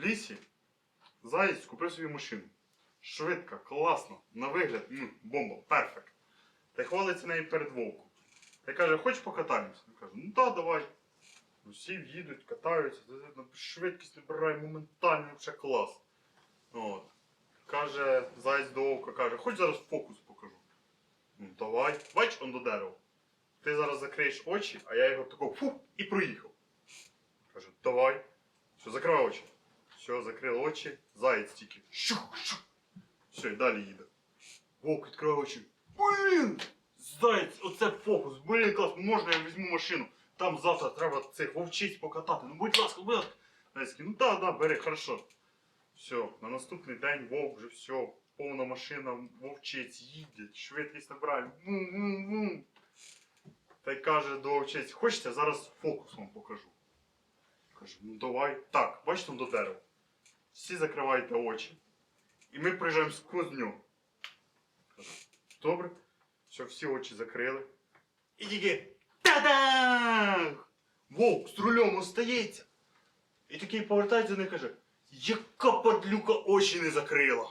лісі заєць купив собі машину. Швидка, класно, на вигляд, м, бомба, перфект. Та й хвалиться нею перед вовком. Та й каже, хочеш покатаємося? Він каже, ну так, давай. Всі їдуть, катаються, та- та швидкість набирає моментально, вже клас. От. Каже, заєць до вовка, каже, хоч зараз фокус покажу. Ну давай. Бач, он до дерева. Ти зараз закриєш очі, а я його тако фу і проїхав. Каже, давай. Все, закривай очі. Все, закрили очі, заєць тільки. Все, і далі їде. Вовк відкриває очі. Блін! Заєць, оце фокус. Блін, клас, можна я візьму машину. Там завтра треба цих вовчиць покатати. Ну будь ласка, будь ласка. Заєць ну так, да, бери, хорошо. Все, на наступний день вовк вже все, повна машина, вовчиць їде, швидкість набирає. Вум-вум-вум. Та й каже до вовчиць, хочете, зараз фокус вам покажу. Каже, ну давай. Так, бачите до дерева. Всі закривайте очі. І ми приїжджаємо з кузню. Добре. Все, всі очі закрили. І тільки та-дах! Вовк з рулем остається. І такий повертається до них і каже, яка падлюка очі не закрила.